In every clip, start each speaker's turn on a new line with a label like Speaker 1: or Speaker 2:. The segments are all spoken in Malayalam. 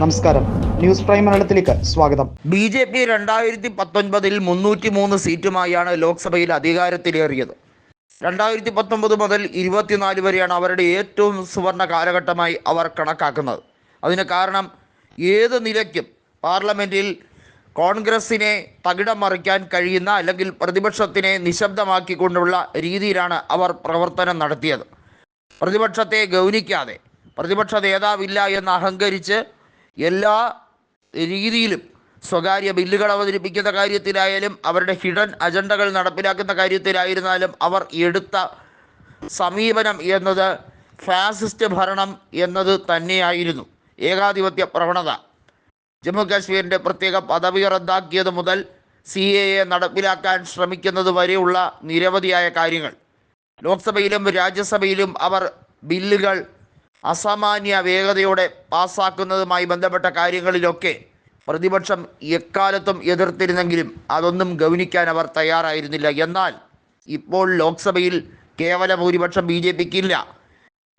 Speaker 1: നമസ്കാരം. ന്യൂസ് പ്രൈം മലയാളത്തിലേക്ക് സ്വാഗതം.
Speaker 2: ബി ജെ പി രണ്ടായിരത്തി പത്തൊൻപതിൽ മുന്നൂറ്റി മൂന്ന് സീറ്റുമായാണ് ലോക്സഭയിൽ അധികാരത്തിലേറിയത്. രണ്ടായിരത്തി പത്തൊമ്പത് മുതൽ ഇരുപത്തിനാല് വരെയാണ് അവരുടെ ഏറ്റവും സുവർണ കാലഘട്ടമായി അവർ കണക്കാക്കുന്നത്. അതിന് കാരണം ഏത് നിലയ്ക്കും പാർലമെന്റിൽ കോൺഗ്രസിനെ തകിടം മറിക്കാൻ കഴിയുന്ന അല്ലെങ്കിൽ പ്രതിപക്ഷത്തിനെ നിശബ്ദമാക്കിക്കൊണ്ടുള്ള രീതിയിലാണ് അവർ പ്രവർത്തനം നടത്തിയത്. പ്രതിപക്ഷത്തെ ഗൗനിക്കാതെ പ്രതിപക്ഷ നേതാവില്ല എന്ന് അഹങ്കരിച്ച് എല്ലാ രീതിയിലും സ്വകാര്യ ബില്ലുകൾ അവതരിപ്പിക്കുന്ന കാര്യത്തിലായാലും അവരുടെ ഹിഡൻ അജണ്ടകൾ നടപ്പിലാക്കുന്ന കാര്യത്തിലായിരുന്നാലും അവർ എടുത്ത സമീപനം എന്നത് ഫാസിസ്റ്റ് ഭരണം എന്നത് തന്നെയായിരുന്നു. ഏകാധിപത്യ പ്രവണത. ജമ്മു കാശ്മീരിന്റെ പ്രത്യേക പദവി റദ്ദാക്കിയത് മുതൽ സി എ എ നടപ്പിലാക്കാൻ ശ്രമിക്കുന്നത് വരെയുള്ള നിരവധിയായ കാര്യങ്ങൾ. ലോക്സഭയിലും രാജ്യസഭയിലും അവർ ബില്ലുകൾ അസാമാന്യ വേഗതയോടെ പാസ്സാക്കുന്നതുമായി ബന്ധപ്പെട്ട കാര്യങ്ങളിലൊക്കെ പ്രതിപക്ഷം എക്കാലത്തും എതിർത്തിരുന്നെങ്കിലും അതൊന്നും ഗൗനിക്കാൻ അവർ തയ്യാറായിരുന്നില്ല. എന്നാൽ ഇപ്പോൾ ലോക്സഭയിൽ കേവല ഭൂരിപക്ഷം ബി ജെ പിക്കില്ല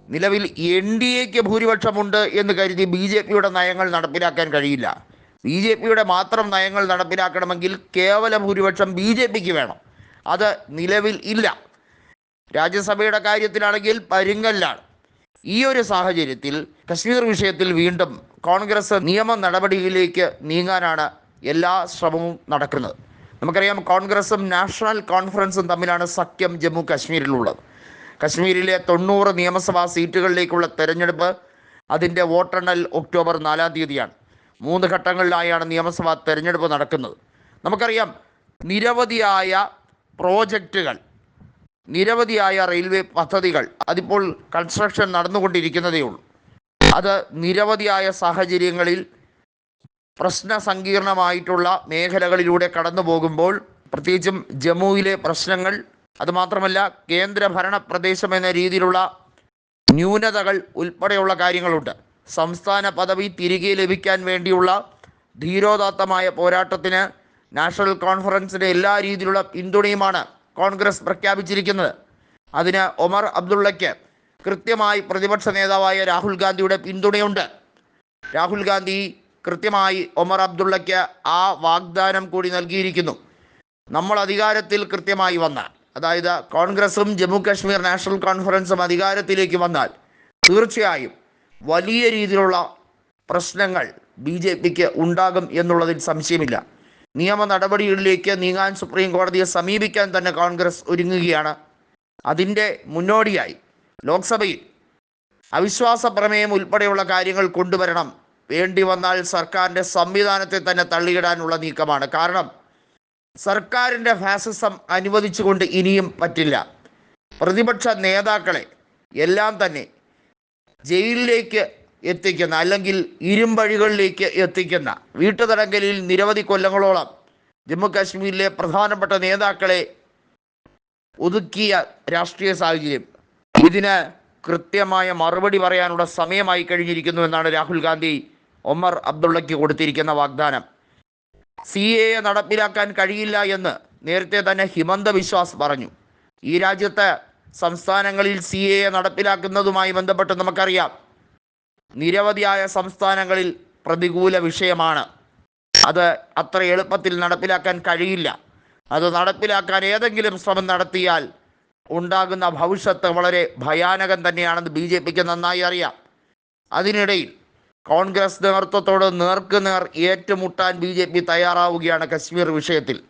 Speaker 2: നിലവിൽ എൻ ഡി എക്ക് ഭൂരിപക്ഷമുണ്ട് എന്ന് കരുതി ബി ജെ പിയുടെ നയങ്ങൾ നടപ്പിലാക്കാൻ കഴിയില്ല. ബി ജെ പിയുടെ മാത്രം നയങ്ങൾ നടപ്പിലാക്കണമെങ്കിൽ കേവല ഭൂരിപക്ഷം ബി ജെ പിക്ക് വേണം. അത് നിലവിൽ ഇല്ല. രാജ്യസഭയുടെ കാര്യത്തിലാണെങ്കിൽ പരുങ്ങല്ലാണ്. ഈ ഒരു സാഹചര്യത്തിൽ കശ്മീർ വിഷയത്തിൽ വീണ്ടും കോൺഗ്രസ് നിയമ നടപടിയിലേക്ക് നീങ്ങാനാണ് എല്ലാ ശ്രമവും നടക്കുന്നത്. നമുക്കറിയാം കോൺഗ്രസും നാഷണൽ കോൺഫറൻസും തമ്മിലാണ് സഖ്യം ജമ്മു കാശ്മീരിലുള്ളത് കശ്മീരിലെ തൊണ്ണൂറ് നിയമസഭാ സീറ്റുകളിലേക്കുള്ള തെരഞ്ഞെടുപ്പ് അതിന്റെ വോട്ടെണ്ണൽ ഒക്ടോബർ നാലാം തീയതിയാണ്. മൂന്ന് ഘട്ടങ്ങളിലായാണ് നിയമസഭാ തെരഞ്ഞെടുപ്പ് നടക്കുന്നത്. നമുക്കറിയാം നിരവധിയായ പ്രോജക്റ്റുകൾ നിരവധിയായ റെയിൽവേ പദ്ധതികൾ അതിപ്പോൾ കൺസ്ട്രക്ഷൻ നടന്നുകൊണ്ടിരിക്കുന്നതേ ഉള്ളൂ. അത് നിരവധിയായ സാഹചര്യങ്ങളിൽ പ്രശ്ന സങ്കീർണമായിട്ടുള്ള മേഖലകളിലൂടെ കടന്നു പോകുമ്പോൾ പ്രത്യേകിച്ചും ജമ്മുവിലെ പ്രശ്നങ്ങൾ അതുമാത്രമല്ല കേന്ദ്ര ഭരണ പ്രദേശം എന്ന രീതിയിലുള്ള ന്യൂനതകൾ ഉൾപ്പെടെയുള്ള കാര്യങ്ങളുണ്ട്. സംസ്ഥാന പദവി തിരികെ ലഭിക്കാൻ വേണ്ടിയുള്ള ധീരോദാത്തമായ പോരാട്ടത്തിന് നാഷണൽ കോൺഫറൻസിന്റെ എല്ലാ രീതിയിലുള്ള പിന്തുണയുമാണ് കോൺഗ്രസ് പ്രഖ്യാപിച്ചിരിക്കുന്നത്. അതിന് ഒമർ അബ്ദുള്ളയ്ക്ക് കൃത്യമായി പ്രതിപക്ഷ നേതാവായ രാഹുൽ ഗാന്ധിയുടെ പിന്തുണയുണ്ട്. രാഹുൽ ഗാന്ധി കൃത്യമായി ഒമർ അബ്ദുള്ളയ്ക്ക് ആ വാഗ്ദാനം കൂടി നൽകിയിരിക്കുന്നു. നമ്മൾ അധികാരത്തിൽ കൃത്യമായി വന്ന അതായത് കോൺഗ്രസും ജമ്മു കാശ്മീർ നാഷണൽ കോൺഫറൻസും അധികാരത്തിലേക്ക് വന്നാൽ തീർച്ചയായും വലിയ രീതിയിലുള്ള പ്രശ്നങ്ങൾ ബി ജെ പിക്ക് ഉണ്ടാകും എന്നുള്ളതിൽ സംശയമില്ല. നിയമ നടപടികളിലേക്ക് നീങ്ങാൻ സുപ്രീം കോടതിയെ സമീപിക്കാൻ തന്നെ കോൺഗ്രസ് ഒരുങ്ങുകയാണ്. അതിന്റെ മുന്നോടിയായി ലോക്സഭയിൽ അവിശ്വാസ പ്രമേയം ഉൾപ്പെടെയുള്ള കാര്യങ്ങൾ കൊണ്ടുവരണം. വേണ്ടി വന്നാൽ സർക്കാരിന്റെ സംവിധാനത്തെ തന്നെ തള്ളിയിടാനുള്ള നീക്കമാണ്. കാരണം സർക്കാരിന്റെ ഫാസിസം അനുവദിച്ചുകൊണ്ട് ഇനിയും പറ്റില്ല. പ്രതിപക്ഷ നേതാക്കളെ എല്ലാം തന്നെ ജയിലിലേക്ക് എത്തിക്കുന്ന അല്ലെങ്കിൽ ഇരുമ്പഴികളിലേക്ക് എത്തിക്കുന്ന വീട്ടുതടങ്കലിൽ നിരവധി കൊല്ലങ്ങളോളം ജമ്മു കാശ്മീരിലെ പ്രധാനപ്പെട്ട നേതാക്കളെ ഒതുക്കിയ രാഷ്ട്രീയ സാഹചര്യം. ഇതിന് കൃത്യമായ മറുപടി പറയാനുള്ള സമയമായി കഴിഞ്ഞിരിക്കുന്നു എന്നാണ് രാഹുൽ ഗാന്ധി ഒമർ അബ്ദുള്ളയ്ക്ക് കൊടുത്തിരിക്കുന്ന വാഗ്ദാനം. സി എ നടപ്പിലാക്കാൻ കഴിയില്ല എന്ന് നേരത്തെ തന്നെ ഹിമന്ത വിശ്വാസ് പറഞ്ഞു. ഈ രാജ്യത്തെ സംസ്ഥാനങ്ങളിൽ സി എ നടപ്പിലാക്കുന്നതുമായി ബന്ധപ്പെട്ട് നമുക്കറിയാം നിരവധിയായ സംസ്ഥാനങ്ങളിൽ പ്രതികൂല വിഷയമാണ്. അത് അത്ര എളുപ്പത്തിൽ നടപ്പിലാക്കാൻ കഴിയില്ല. അത് നടപ്പിലാക്കാൻ ഏതെങ്കിലും ശ്രമം നടത്തിയാൽ ഉണ്ടാകുന്ന ഭവിഷ്യത്ത് വളരെ ഭയാനകം തന്നെയാണെന്ന് ബി ജെ പിക്ക് നന്നായി അറിയാം. അതിനിടയിൽ കോൺഗ്രസ് നേതൃത്വത്തോട് നേർക്കുനേർ ഏറ്റുമുട്ടാൻ ബി ജെ പി തയ്യാറാവുകയാണ് കശ്മീർ വിഷയത്തിൽ.